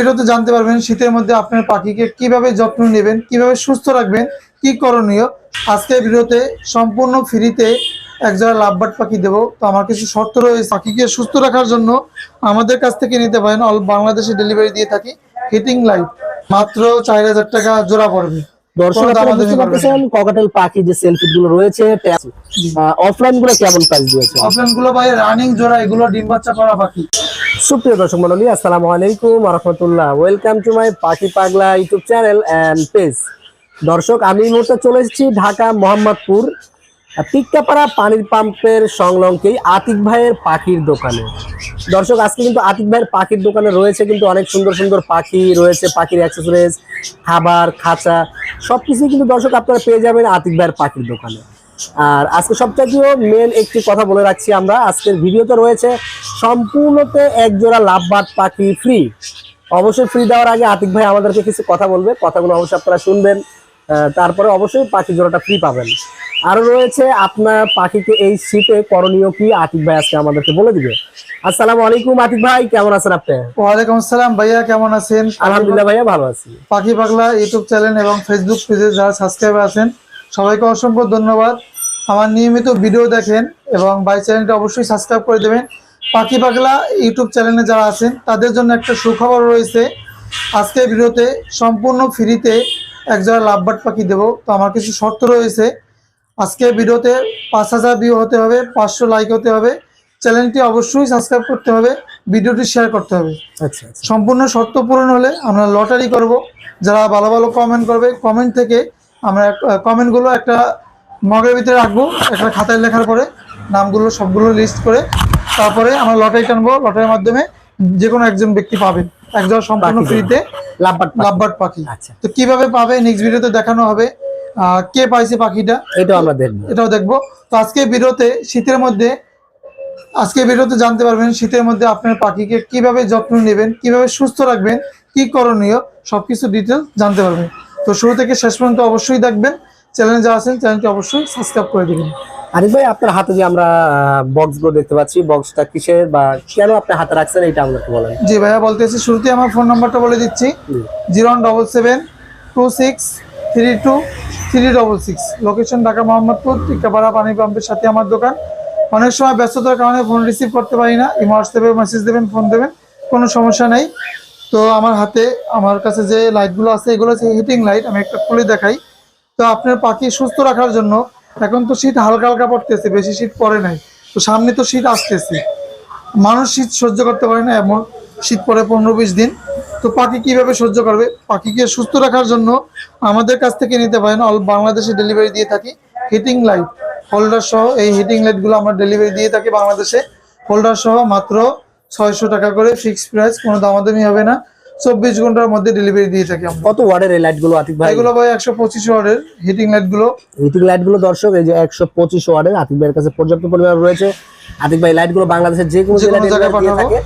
ভিডিওতে জানতে পারবেন শীতের মধ্যে আপনার পাখিকে কীভাবে যত্ন নেবেন কীভাবে সুস্থ রাখবেন কি করণীয়। আজকে ভিডিওতে সম্পূর্ণ ফ্রিতে এক জোড়া লাভবার্ড পাখি দেবো। তো আমার কিছু শর্ত রয়েছে পাখিকে সুস্থ রাখার জন্য আমাদের কাছ থেকে নিতে পারেন অল বাংলাদেশে ডেলিভারি দিয়ে থাকি হিটিং লাইট মাত্র চার হাজার টাকা জোড়া পড়বে। পাখি যে সেলফি গুলো রয়েছে অফলাইনগুলো কেমন প্রাইস দিয়েছে? অপশনগুলো ভাই রানিং জোড়া এগুলো ডিম বাচ্চা করা পাখি। সুপ্রিয় দর্শক মন্ডলী আসসালামু আলাইকুম রহমতুল্লাহ। ওয়েলকাম টু মাই পাখি পাগলা ইউটিউব চ্যানেল অ্যান্ড পেজ দর্শক, আমি এই মুহূর্তে চলে এসেছি ঢাকা মোহাম্মদপুর টিক্কাপাড়া পানির পাম্পের সংলগ্নকেই আতিক ভাইয়ের পাখির দোকানে। দর্শক, আজকে কিন্তু আতিক ভাইয়ের পাখির দোকানে রয়েছে কিন্তু অনেক সুন্দর সুন্দর পাখি রয়েছে, পাখির অ্যাক্সেসরিজ খাবার, খাঁচা, সবকিছুই কিন্তু দর্শক আপনারা পেয়ে যাবেন আতিক ভাইয়ের পাখির দোকানে। আর আজকে সবচাইতেও মেন একটি কথা বলে রাখছি আমরা। আজকের ভিডিওতে রয়েছে সম্পূর্ণতে এক জোড়া লাভবাদ পাখি ফ্রি অবশ্যই ফ্রি দেওয়ার আগে আতিক ভাই আমাদেরকে কিছু কথা বলবে। কথাগুলো অবশ্যই আপনারা শুনবেন তারপরে অবশ্যই পাখি জোড়াটা ফ্রি পাবেন। আরও রয়েছে আপনার পাখিকে এই শীতে করণীয় কি? আতিক ভাই আজকে আমাদেরকে বলে দিবে। আসসালামু আলাইকুম আতিক ভাই কেমন আছেন আপনি? ওয়ালাইকুম আসসালাম ভাইয়া কেমন আছেন? আলহামদুলিল্লাহ ভাইয়া ভালো আছি। পাখি পাগলা ইউটিউব চ্যানেল এবং ফেসবুক পেজে যারা সাবস্ক্রাইবার আছেন সবাইকে অসংখ্য ধন্যবাদ। আমার নিয়মিত ভিডিও দেখেন এবং বাই চ্যানেলটা অবশ্যই সাবস্ক্রাইব করে দেবেন। পাখি পাগলা ইউটিউব চ্যানেলে যারা আছেন তাদের জন্য একটা সুখবর রয়েছে। আজকে ভিডিওতে সম্পূর্ণ ফ্রিতে এক জোড়া লাভবার্ড পাখি দেবো। তো আমার কিছু শর্ত রয়েছে। আজকে ভিডিওতে পাঁচ হাজার ভিউ হতে হবে পাঁচশো লাইক হতে হবে। চ্যানেলটি অবশ্যই সাবস্ক্রাইব করতে হবে ভিডিওটি শেয়ার করতে হবে। আচ্ছা আচ্ছা। সম্পূর্ণ শর্ত পূরণ হলে আমরা লটারি করব। যারা ভালো ভালো কমেন্ট করবে কমেন্ট থেকে আমরা কমেন্টগুলো একটা মগের ভিতরে রাখব একটা খাতায় লেখার পরে নামগুলো সবগুলো লিস্ট করে তারপরে আমরা লটারি টানবো লটারির মাধ্যমে যে কোনো একজন ব্যক্তি পাবেন। একজন সম্পূর্ণ ফ্রিতে লাভবাদ পাখি। আচ্ছা। তো কীভাবে পাবে? নেক্সট ভিডিওতে দেখানো হবে। কে পাইছে পাখিটা? এটাও আমরা দেখব। এটাও দেখব। তো আজকে ভিডিওতে শীতের মধ্যে আজকে ভিডিওতে জানতে পারবেন শীতের মধ্যে আপনার পাখিকে কীভাবে যত্ন নেবেন কীভাবে সুস্থ রাখবেন কি করণীয় সবকিছু ডিটেলস জানতে পারবেন। তো শুরু থেকে শেষ পর্যন্ত অবশ্যই দেখবেন। চ্যানেলে যা আছেন চ্যানেলটি অবশ্যই সাবস্ক্রাইব করে দিবেন। আরিফ ভাই আপনার হাতে যে আমরা বক্সগুলো দেখতে পাচ্ছি বক্সটা কিসের বা কেন আপনি হাতে রাখছেন এটা আমাদেরকে বলেন। জি ভাইয়া বলতেছি শুরুতে আমার ফোন নাম্বারটা বলে দিচ্ছি। Zero one double seven two six three two three double six. Location Dhaka Mohammadpur Tikapara পানি পাম্পের সাথে আমার দোকান। অনেক সময় ব্যস্ততার কারণে ফোন রিসিভ করতে পারি না। ইমো হোয়াটসঅ্যাপে মেসেজ দেবেন ফোন দেবেন কোনো সমস্যা নেই। তো আমার হাতে, আমার কাছে যে লাইটগুলো আছে, এগুলো হচ্ছে হিটিং লাইট আমি একটা খুলে দেখাই। তো আপনার পাখি সুস্থ রাখার জন্য এখন তো শীত হালকা হালকা পড়তেছে, বেশি শীত পড়ে নাই। তো সামনে তো শীত আসতেছে। মানুষ শীত সহ্য করতে পারে না, এমন শীত পরে পনেরো বিশ দিন। তো পাখি কীভাবে সহ্য করবে? পাখিকে সুস্থ রাখার জন্য আমাদের কাছ থেকে নিতে পারেন অল বাংলাদেশে ডেলিভারি দিয়ে থাকি হিটিং লাইট হোল্ডার সহ এই হিটিং লাইটগুলো আমরা ডেলিভারি দিয়ে থাকি বাংলাদেশে। হোল্ডার সহ মাত্র ছয়শো টাকা করে ফিক্স প্রাইস কোনো দামাদামি হবে না। চব্বিশ ঘণ্টার মধ্যে ডেলিভারি দিয়ে থাকি আমরা। কত ওয়ার্ডের এই লাইটগুলো আতিক ভাই? এগুলো ভাই একশো পঁচিশ ওয়ার্ডের হিটিং লাইটগুলো হিটিং লাইটগুলো দর্শক এই যে একশো পঁচিশ ওয়ার্ডের আতিক ভাইয়ের কাছে পর্যাপ্ত পরিমাণ রয়েছে। আতিক ভাই লাইটগুলো বাংলাদেশের যে কোনো জায়গায় পাঠানো পাঠাবো। থাকে।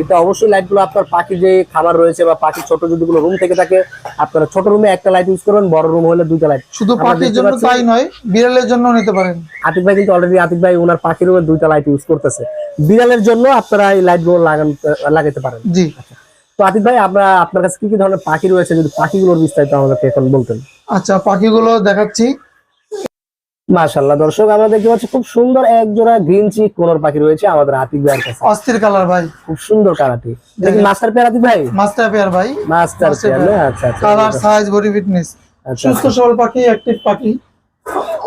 এটা অবশ্যই লাইটগুলো আপনার পাখি যে খাবার রয়েছে বা পাখি ছোট যদি কোনো রুম থেকে থাকে আপনারা ছোট রুমে একটা লাইট ইউজ করবেন বড় রুম হলে দুইটা লাইট শুধু পাখির জন্য তাই নয় বিড়ালের জন্য নিতে পারেন। আতিক ভাই কিন্তু অলরেডি আতিক ভাই ওনার পাখি রুমে দুইটা লাইট ইউজ করতেছে। বিড়ালের জন্য আপনারা এই লাইটগুলো লাগান লাগাতে পারেন। জি। তো আতিক ভাই আমরা আপনার কাছে কি কি ধরনের পাখি রয়েছে যদি পাখিগুলোর বিস্তারিত আমাদেরকে এখন বলতেন। আচ্ছা পাখিগুলো দেখাচ্ছি। মাশাল্লাহ দর্শক আমরা দেখতে পাচ্ছি খুব সুন্দর এক জোড়া গ্রিন চিক কোনর পাখি রয়েছে আমাদের আতিক ভাইয়ের কাছে। অস্থির কালার ভাই। খুব সুন্দর কারাটি দেখি মাস্টার পেয়ার আতিক ভাই? মাস্টার পেয়ার ভাই। মাস্টার পেয়ার আচ্ছা আচ্ছা। কালার সাইজ বডি ফিটনেস সুস্থ সবল পাখি অ্যাক্টিভ পাখি।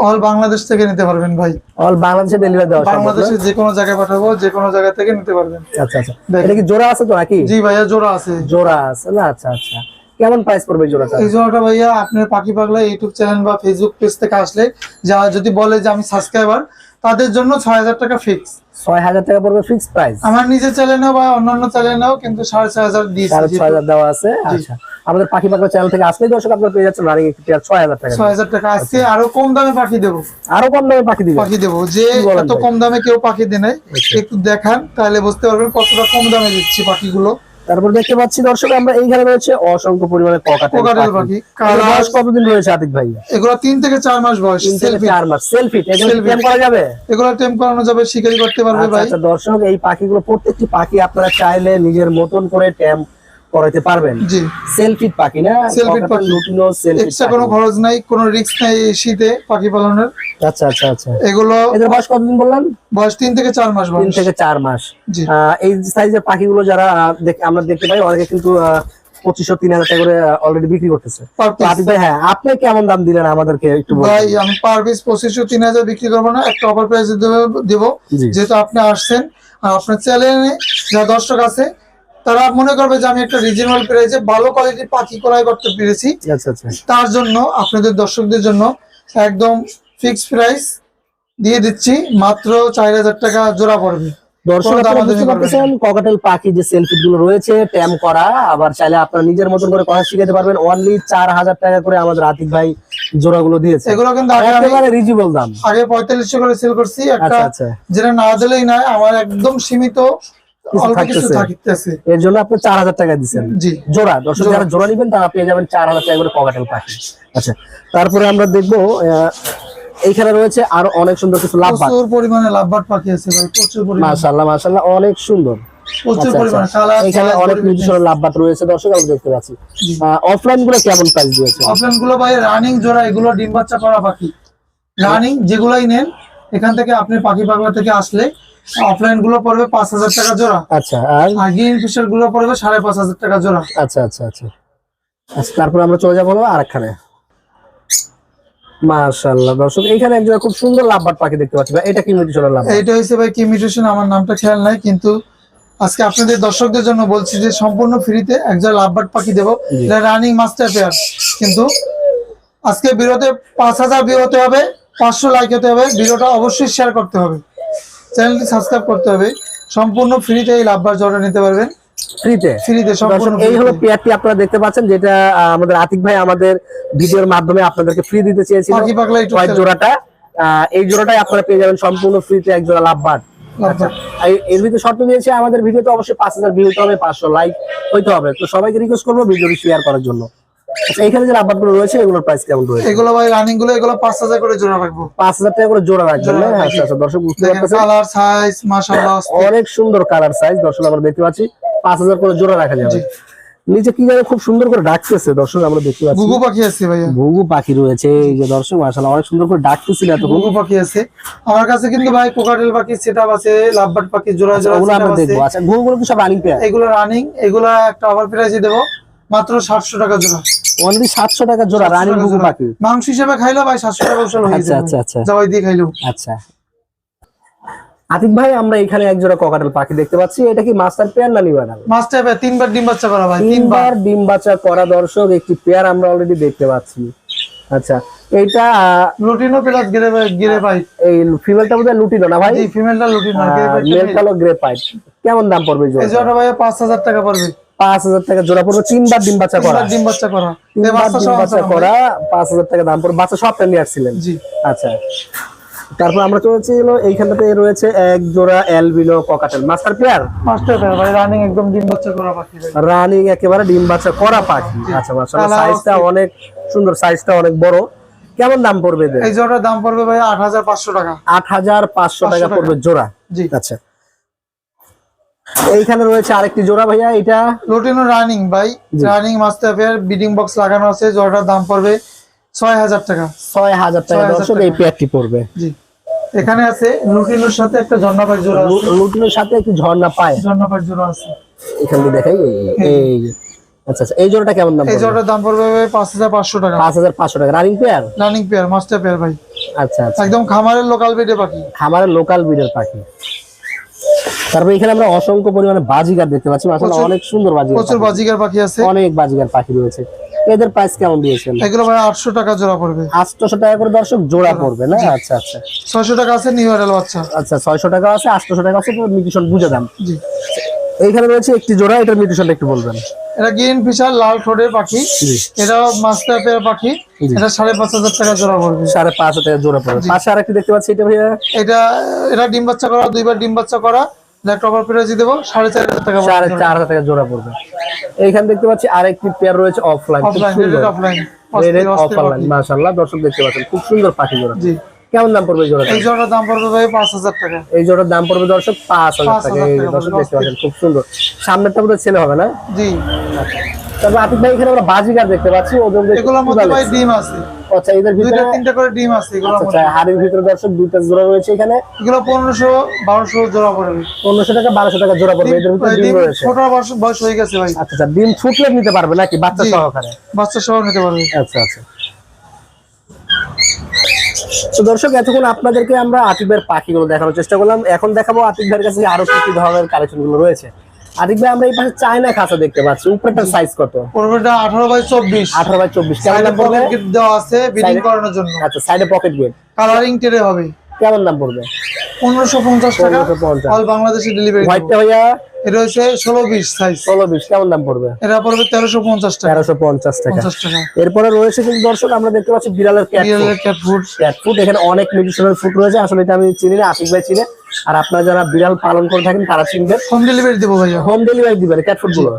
অল বাংলাদেশ থেকে নিতে পারবেন ভাই। অল বাংলাদেশে ডেলিভারি দেওয়া সম্ভব? বাংলাদেশে যে কোনো জায়গায় পাঠাবো যে কোনো জায়গা থেকে নিতে পারবেন। আচ্ছা আচ্ছা। এটা কি জোড়া আছে তো নাকি? জি ভাইয়া জোড়া আছে। জোড়া আছে না? আচ্ছা আচ্ছা। কেমন প্রাইস পড়বে জোড়াটা? এই জোড়াটা ভাইয়া আপনার পাখি পাগলা ইউটিউব চ্যানেল বা ফেসবুক পেজ থেকে আসলে যা যদি বলে যে আমি সাবস্ক্রাইবার তাদের জন্য ছয় হাজার টাকা ফিক্স ছয় হাজার টাকা পড়বে ফিক্স প্রাইস আমার নিজের চ্যানেলেও বা অন্যান্য চ্যানেলেও কিন্তু সাড়ে ছয় হাজার দিয়েছি সাড়ে ছয় হাজার দেওয়া আছে? আচ্ছা। আমাদের পাখি পাখি চ্যানেল থেকে আসলেই দর্শক আপনার পেয়ে যাচ্ছেন রানিং একটি পেয়ার ছয় হাজার টাকা। ছয় হাজার টাকা। আজকে আরও কম দামে পাখি দেবো। আরও কম দামে পাখি দিবে পাখি দেবো। যে এত কম দামে কেউ পাখি দেয় আচ্ছা। একটু দেখান তাহলে বুঝতে পারবেন কতটা কম দামে দিচ্ছি পাখিগুলো। তারপর দেখতে পাচ্ছি দর্শক আমরা এইখানে রয়েছে অসংখ্য পরিমাণে ককাটেল পাখি। বয়স কতদিন রয়েছে আতিক ভাই? এগুলো তিন থেকে চার মাস বয়স। সেলফি চার মাস। সেলফি টেম করা যাবে? এগুলো টেম করানো যাবে শিকারি করতে পারবে আচ্ছা ভাই। আচ্ছা দর্শক এই পাখিগুলো প্রত্যেকটি পাখি আপনারা চাইলে নিজের মতন করে ট্যাম্প করাইতে পারবেন। জি। সেলফিট পাখি না? Selfie পাখি। লুটিনো সেলফিট এক্সট্রা কোনো খরচ নাই কোনো রিস্ক নাই এই শীতে পাখি পালনের। আচ্ছা আচ্ছা আচ্ছা। এগুলো এদের বয়স কতদিন বললেন? বয়স তিন থেকে চার মাস তিন বয়স থেকে চার মাস। এই সাইজের পাখিগুলো যারা আমরা দেখতে পাই অনেকে কিন্তু পঁচিশশো তিন হাজার টাকা করে অলরেডি বিক্রি করতেছে। হ্যাঁ আপনি কেমন দাম দিলেন আমাদেরকে একটু ভাই আমি পার পিস পঁচিশশো তিন হাজার বিক্রি করব না একটা অফার প্রাইস দেবো যেহেতু আপনি আসছেন আর আপনার চ্যানেলে যা দর্শক আছে তারা মনে করবে যে আমি একটা রিজনেবল প্রাইসে ভালো কোয়ালিটির পাখি ক্রয় করতে পেরেছি। আচ্ছা আচ্ছা। তার জন্য আপনাদের দর্শকদের জন্য একদম ফিক্সড প্রাইস দিয়ে দিচ্ছি মাত্র চার হাজার টাকা জোড়া পড়বে। ককাটেল পাখি যে সেলফি গুলো রয়েছে ট্যাম করা আবার চাইলে আপনারা নিজের মতন করে কথা শিখাতে পারবেন অনলি চার হাজার টাকা করে আমাদের আতিক ভাই জোড়াগুলো দিয়েছে। এগুলো কিন্তু আগে আমি একেবারে রিজনেবল দাম। আগে পঁয়তাল্লিশশো করে সেল করছি একটা আচ্ছা। যেটা না দিলেই নয় আমার একদম সীমিত এর জন্য আপনি চার হাজার টাকা দিচ্ছেন। জি। জোড়া দর্শক জোড়া। যারা জোড়া নিবেন তারা পেয়ে যাবেন চার হাজার টাকা করে ককাটেল পাখি আচ্ছা। তারপরে আমরা দেখব এইখানে রয়েছে আরও অনেক সুন্দর কিছু লাভ প্রচুর পরিমাণে লাভবাট পাখি আছে ভাই প্রচুর পরিমাণে। অনেক সুন্দর। প্রচুর আচ্ছা, পরিমাণে আচ্ছা। কালার এখানে অনেক নির্দিষ্ট লাভবাট রয়েছে দর্শক আমরা দেখতে পাচ্ছি। অফলাইনগুলো কেমন প্রাইস দিয়েছে? অফলাইনগুলো ভাই রানিং জোড়া এগুলো ডিম বাচ্চা করা পাখি রানিং যেগুলাই নেন এখান থেকে আপনি পাখি পাগলা থেকে আসলে অফলাইনগুলো পড়বে পাঁচ হাজার টাকা জোড়া। আচ্ছা আর? আর গ্রিন ফিশারগুলো পড়বে সাড়ে পাঁচ হাজার টাকা জোড়া। আচ্ছা আচ্ছা আচ্ছা। আচ্ছা তারপর আমরা চলে যাব আরেকখানে। মাশাল্লাহ দর্শক এইখানে একজন খুব সুন্দর পাখি দেখতে পাচ্ছি। এটা কি মিউটিশনের লাভ ভাই কি মিউটেশন আমার নামটা খেয়াল নাই কিন্তু আজকে আপনাদের দর্শকদের জন্য বলছি যে সম্পূর্ণ ফ্রিতে একজন পাখি দেবো। রানিং মাস্টার পেয়ার কিন্তু আজকে বিরতে পাঁচ হাজার বিয়ে হতে হবে। পাঁচশো লাইক হতে হবে ভিডিওটা অবশ্যই শেয়ার করতে হবে। চ্যানেলটি সাবস্ক্রাইব করতে হবে সম্পূর্ণ ফ্রিতে এই লাভবার জলটা নিতে পারবেন। ফ্রিতে ফ্রিতে সম্পূর্ণ দর্শক এই হলো free পেয়ারটি আপনারা দেখতে পাচ্ছেন যেটা আমাদের আতিক ভাই আমাদের ভিডিওর মাধ্যমে আপনাদেরকে ফ্রি দিতে চেয়েছিল। হোয়াইট জোড়াটা এই জোড়াটাই আপনারা পেয়ে যাবেন সম্পূর্ণ ফ্রিতে এক জোড়া লাভবাট লাভবাট। এর ভিতরে শর্ত দিয়েছে আমাদের ভিডিওতে অবশ্যই পাঁচ হাজার ভিউ হতে হবে পাঁচশো লাইক হইতে হবে। তো সবাইকে রিকোয়েস্ট করব ভিডিওটি শেয়ার করার জন্য। আচ্ছা এখানে যে লাভবাটগুলো রয়েছে এগুলোর প্রাইস কেমন রয়েছে? এগুলো ভাই রানিংগুলো এগুলো পাঁচ হাজার করে জোড়া রাখব। পাঁচ হাজার টাকা করে জোড়া রাখবেন না? আচ্ছা আচ্ছা দর্শক বুঝতে পারতেছেন? কালার সাইজ মাশাআল্লাহ অনেক সুন্দর কালার সাইজ দর্শক আমরা দেখতে পাচ্ছি। পাঁচ হাজার করে জোড়া রাখা যাবে। নিচে কি জানি খুব সুন্দর করে ডাকতেছে দর্শক আমরা দেখতে পাচ্ছি। গুগু পাখি আছে ভাইয়া। ঘুঘু পাখি রয়েছে এই যে দর্শক মাশাআল্লাহ অনেক সুন্দর করে ডাকতেছিল এতক্ষণ। ঘুঘু পাখি আছে। আমার কাছে কিন্তু ভাই কোকাটেল পাখি সেটআপ আছে লাভবাট পাখি জোড়া জোড়া ওগুলো আমরা আছে। দেখব। আচ্ছা ঘুঘুগুলো কি সব রানিং পেয়ার এগুলো রানিং এগুলো একটা অফার প্রাইসে দেবো। মাত্র সাতশো টাকা জোড়া। অনলি সাতশো টাকা জোড়া রানিং পাখি। মাংস হিসেবে খাইলেও ভাই সাতশো টাকা উসল হয়ে আচ্ছা যাবে আচ্ছা আচ্ছা। দিয়ে খাইলেও আচ্ছা। আতিক ভাই আমরা এখানে এক জোড়া ককাটেল পাখি দেখতে পাচ্ছি। এটা কি মাস্টার পেয়ার না মাছটা ভাই তিনবার ডিম বাচ্চা করা ভাই তিনবার। ডিম বাচ্চা করা দর্শক একটি পেয়ার আমরা অলরেডি দেখতে পাচ্ছি। আচ্ছা আহ, লুটিনো প্লাস গিরে গিরে এই ফিমেলটা বোধহয় লুটিনো না ভাই? জি ফিমেলটা লুটিনো মেলটা হলো গ্রে কেমন দাম পড়বে এই এই জোড়া ভাই পাঁচ হাজার টাকা পড়বে। পাঁচ হাজার টাকা জোড়া পড়বে তিনবার ডিম বাচ্চা করা। ডিম বাচ্চা করা। তিনবার ডিম বাচ্চা করা পাঁচ হাজার টাকা দাম পড়বে। বাচ্চা সবটা নিয়ে আসছিলেন? আচ্ছা। তারপর আমরা চলেছি হলো এইখানটাতে রয়েছে এক জোড়া albino cockatiel master pair master pair ভাই রানিং একদম ডিম বাচ্চা করা পাখি রানিং একেবারে ডিম বাচ্চা করা পাখি। আচ্ছা মাশাআল্লাহ সাইজটা অনেক সুন্দর সাইজটা অনেক বড়। কেমন দাম পড়বে এই জোড়াটার দাম পড়বে ভাই আট হাজার পাঁচশো টাকা। আট হাজার পাঁচশো টাকা টাকা। পড়বে জোড়া। জি। আচ্ছা। এইখানে রয়েছে আরেকটি জোড়া ভাইয়া এটা লুটিনো রানিং ভাই। রানিং মাস্টার বিডিং বক্স লাগানো আছে জোড়াটার দাম পড়বে ছয় হাজার টাকা ছয় হাজার টাকা। দর্শক এই পেয়ারটি পড়বে। জি। এখানে আছে লুটিনোর সাথে একটা ঝর্ণাপাই জোড়া আছে। লু- লুটিনোর সাথে একটু ঝর্ণা পায় ঝর্ণাপাই জোড়া আছে। এখান দিয়ে দেখাই এই- আচ্ছা আচ্ছা এই জোড়াটা কেমন দাম এই জোড়াটার দাম পড়বে ভাই পাঁচ হাজার পাঁচশো টাকা। পাঁচ হাজার পাঁচশো টাকা। Running pair running pair master pair ভাই। আচ্ছা আচ্ছা। একদম খামারের লোকাল বেডে পাখি। খামারের লোকাল ব্রিডের পাখি। তারপর এখানে আমরা অসংখ্য পরিমাণে বাজিগার দেখতে পাচ্ছি। আসলে অনেক সুন্দর বাজিগার প্রচুর পাখি। বাজিকার পাখি আছে। অনেক বাজিগার পাখি রয়েছে। এদের প্রাইস কেমন দিয়েছেন? এগুলো ভাই আটশো টাকা জোড়া পড়বে। আটশোশো টাকা করে দর্শক জোড়া পড়বে না? আচ্ছা আচ্ছা। ছয়শো টাকা আছে নিউ এডাল বাচ্চা। আচ্ছা ছয়শো টাকা আছে আটশোশো টাকা আছে মিউটিশন বুঝে দাম জি। এইখানে রয়েছে একটি জোড়া এটার মিউটিশনটা একটু বলবেন। এটা গ্রিন ফিশার লাল ঠোঁটের পাখি। এটা মাস্টার পেয়ার পাখি। এটা সাড়ে পাঁচ হাজার টাকা জোড়া পড়বে। সাড়ে পাঁচ হাজার টাকা জোড়া পড়বে। পাশে আরেকটি দেখতে পাচ্ছি এটা ভাইয়া? এটা এটা ডিম বাচ্চা করা দুইবার ডিম বাচ্চা করা। প্রাইস দেবো টাকা সাড়ে চার হাজার টাকা জোড়া পড়বে। এইখানে দেখতে পাচ্ছি আরেকটি পেয়ার রয়েছে opaline opaline red-eyed opaline opaline মাশাআল্লাহ দর্শক দেখতে পাচ্ছেন খুব সুন্দর পাখি জোড়া। জি। কেমন দাম পড়বে জোড়াটা? এই জোড়ার দাম পড়বে ভাই পাঁচ হাজার টাকা। এই জোড়ার দাম পড়বে দর্শক পাঁচ হাজার পাঁচ টাকা। এই দর্শক দেখতে পাচ্ছেন খুব সুন্দর। সামনেরটা বোধহয় ছেলে হবে না? জি। তারপর আতিক ভাই এখানে আমরা বাজিগার দেখতে পাচ্ছি ওজন দেখে এগুলোর মধ্যে ভাই ডিম আছে। আচ্ছা এদের ভিতরে দুইটা তিনটা করে ডিম আছে এগুলোর আচ্ছা মধ্যে। হাড়ির ভিতরে দর্শক দুইটা জোড়া রয়েছে এখানে। এগুলো পনেরোশো বারোশো জোড়া পড়বে। পনেরোশো টাকা বারোশো টাকা জোড়া পড়বে। এদের ভিতরে ডিম রয়েছে। ছোট বয়স হয়ে গেছে ভাই। আচ্ছা আচ্ছা ডিম ফুটলে নিতে পারবে নাকি? বাচ্চা। সহকারে? বাচ্চা সহ নিতে পারবে। আচ্ছা আচ্ছা। তো দর্শক এতক্ষণ আপনাদেরকে আমরা আতিক বের পাখি পাখিগুলো দেখানোর চেষ্টা করলাম। এখন দেখাবো আতিক ভাইয়ের কাছে আরও কি কি ধরনের কালেকশনগুলো রয়েছে। আতিক ভাই আমরা এই পাশে চায়না খাঁচা দেখতে পাচ্ছি। উপরেটার সাইজ কত? উপরেটা আঠারো বাই চব্বিশ। আঠারো বাই চব্বিশ। কেমন দাম পড়বে? পকেট দেওয়া আছে বিডিং করানোর জন্য। আচ্ছা সাইডে পকেট গেট কালারিং টেরে হবে। কেমন দাম পড়বে? পনেরোশো পঞ্চাশ টাকা 1550 অল বাংলাদেশে ডেলিভারি হোয়াইটটা ভাইয়া? এটা হচ্ছে ষোলো বিশ সাইজ ষোলো বিশ কেমন দাম পড়বে? এটা পড়বে তেরোশো পঞ্চাশ টাকা। তেরোশো পঞ্চাশ টাকা। এরপরে রয়েছে কিন্তু দর্শক আমরা দেখতে পাচ্ছি বিড়ালের ক্যাট ফুড ক্যাট ফুড এখানে অনেক নিউট্রিশনাল ফুড রয়েছে। আসলে এটা আমি চিনি না আশিক ভাই চিনে। আর আপনারা যারা বিড়াল পালন করে থাকেন তারা চিনবেন। হোম ডেলিভারি দিব ভাইয়া। হোম ডেলিভারি দিবেন ক্যাট ফুডগুলো।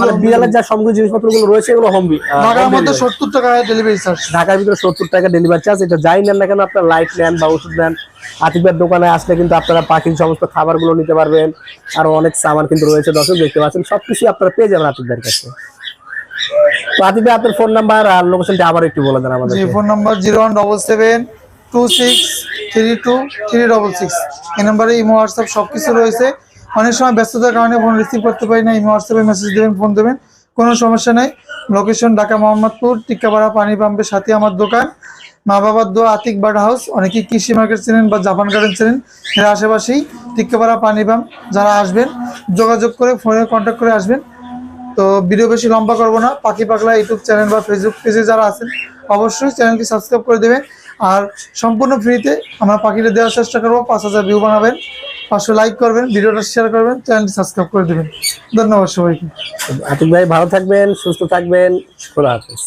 মানে বিড়ালের যা সমগ্র জিনিসপত্রগুলো রয়েছে এগুলো হোম ঢাকার মধ্যে সত্তর টাকা ডেলিভারি চার্জ ঢাকার ভিতরে সত্তর টাকা ডেলিভারি চার্জ এটা যাই নেন না কেন আপনার লাইট নেন বা ওষুধ নেন। আতিকবার দোকানে আসলে কিন্তু আপনারা পাখির সমস্ত খাবারগুলো নিতে পারবেন। আরও অনেক সামান কিন্তু রয়েছে দর্শক দেখতে পাচ্ছেন সবকিছু আপনারা পেয়ে যাবেন আতিকদের কাছে। তো আতিক আপনার ফোন নাম্বার আর লোকেশনটা আবার একটু বলে দেন আমাদের জি phone number zero one double seven two six three two three double six এই নাম্বারে ইমো, হোয়াটসঅ্যাপ সব কিছু রয়েছে। অনেক সময় ব্যস্ততার কারণে ফোন রিসিভ করতে পারি না। ইমো, হোয়াটসঅ্যাপে মেসেজ দেবেন ফোন দেবেন। কোনো সমস্যা নেই। লোকেশন ঢাকা, মোহাম্মদপুর, টিক্কাপাড়া, পানি পাম্পের সাথে আমার দোকান। মা বাবার দোয়া, আতিক বার্ড হাউস। অনেকেই কৃষি মার্কেট চেনেন বা জাপান গার্ডেন চেনেন। এর আশেপাশেই টিক্কাপাড়া, পানি পাম্প। যারা আসবেন, যোগাযোগ করে ফোনে কন্ট্যাক্ট করে আসবেন। তো ভিডিও বেশি লম্বা করব না। পাখি পাগলা ইউটিউব চ্যানেল বা ফেসবুক পেজে যারা আছেন, অবশ্যই চ্যানেলটি সাবস্ক্রাইব করে দেবেন। আর সম্পূর্ণ ফ্রিতে আমরা পাখিটা দেওয়ার চেষ্টা করব। পাঁচ হাজার ভিউ বানাবেন, পাঁচশো লাইক করবেন, ভিডিওটা শেয়ার করবেন চ্যানেলটি সাবস্ক্রাইব করে দেবেন। ধন্যবাদ সবাইকে। আতিক ভাই ভালো থাকবেন, সুস্থ থাকবেন খোলা হাফেজ।